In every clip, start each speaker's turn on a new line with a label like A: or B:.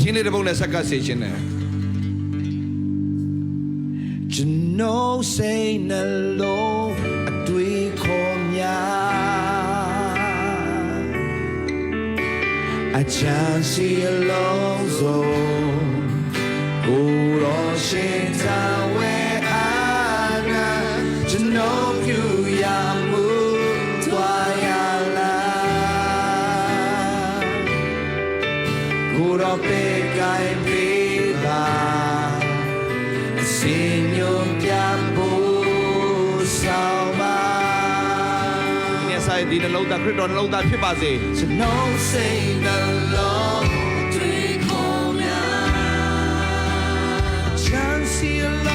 A: ရှင်းလေးတစ်ပုဒ်နဲ့ဆက်ကပ်စေခြင်းနဲ့
B: ကျွန်တော်စိတ်နှလုံးအတွေ့ခေါ်များအချမ်းစီအလုံးစုံကိုရောရှင်တဝဲ ကိုရောပေကိုင်ပေးပါ Señor te amo salva
A: ဒီနေ့ဆိုင်ဒီနှလုံးသားခရစ်တော်နှလုံးသားဖြစ်ပါစေ
B: So no say no Lord Chance alone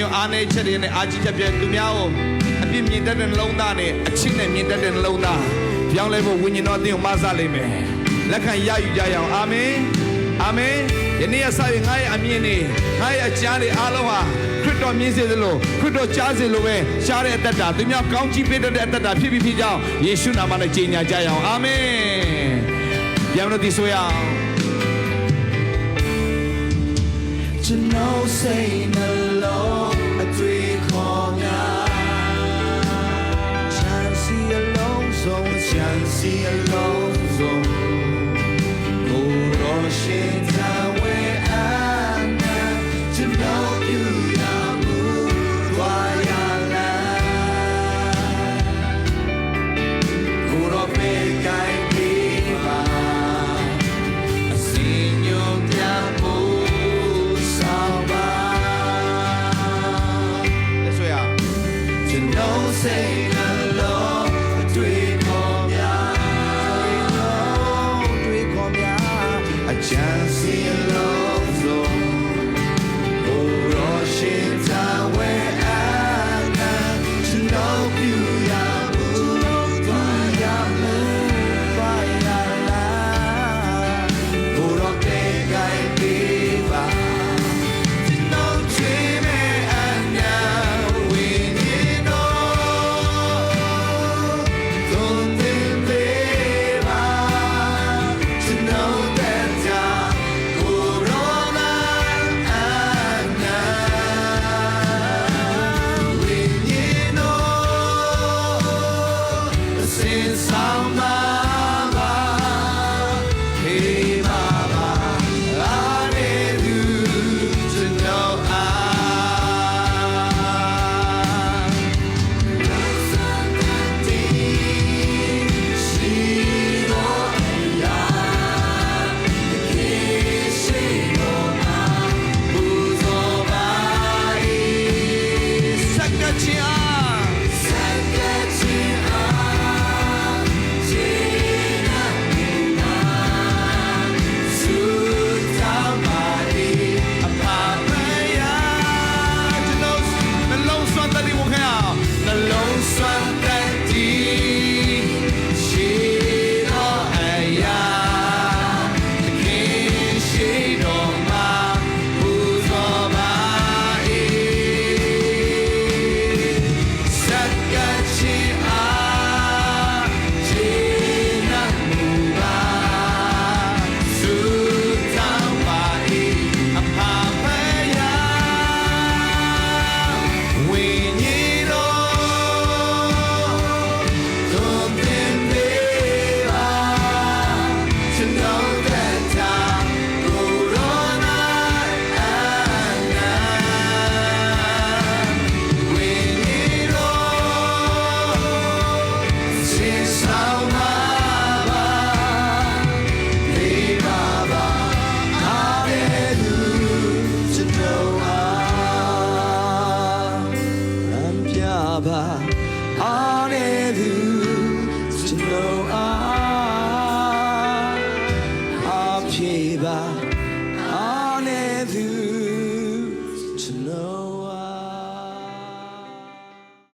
B: ရောအားနေ
A: ချက်တွေနဲ့အာကြီးချက်ပြသူများကိုအပြစ်မြင်တတ်တဲ့နှလုံးသားနဲ့အချင်းနဲ့မြင်တတ်တဲ့နှလုံးသားပြောင်းလဲဖို့ဝိညာဉ်တော်အသင်းကိုမဆလိမ့်မယ်လက်ခံရယူကြရအောင်အာမင်အာမင်ယနေ့အစရင်ငါရဲ့အမြင်တွေငါရဲ့အကြမ်းတွေအားလုံးဟာခရစ်တော်မြင်စေသလိုခရစ်တော်ကြားစေလိုပဲရှားတဲ့အသက်တာသူများကောင်းချီးပေးတတ်တဲ့အသက်တာဖြစ်ပြီးဖြစ်ကြောင်းယေရှုနာမနဲ့ကြေညာကြရအောင်အာမင်ပြန်လို့ဒီဆိုရအောင်
B: to know Satan alone. no sailing along between.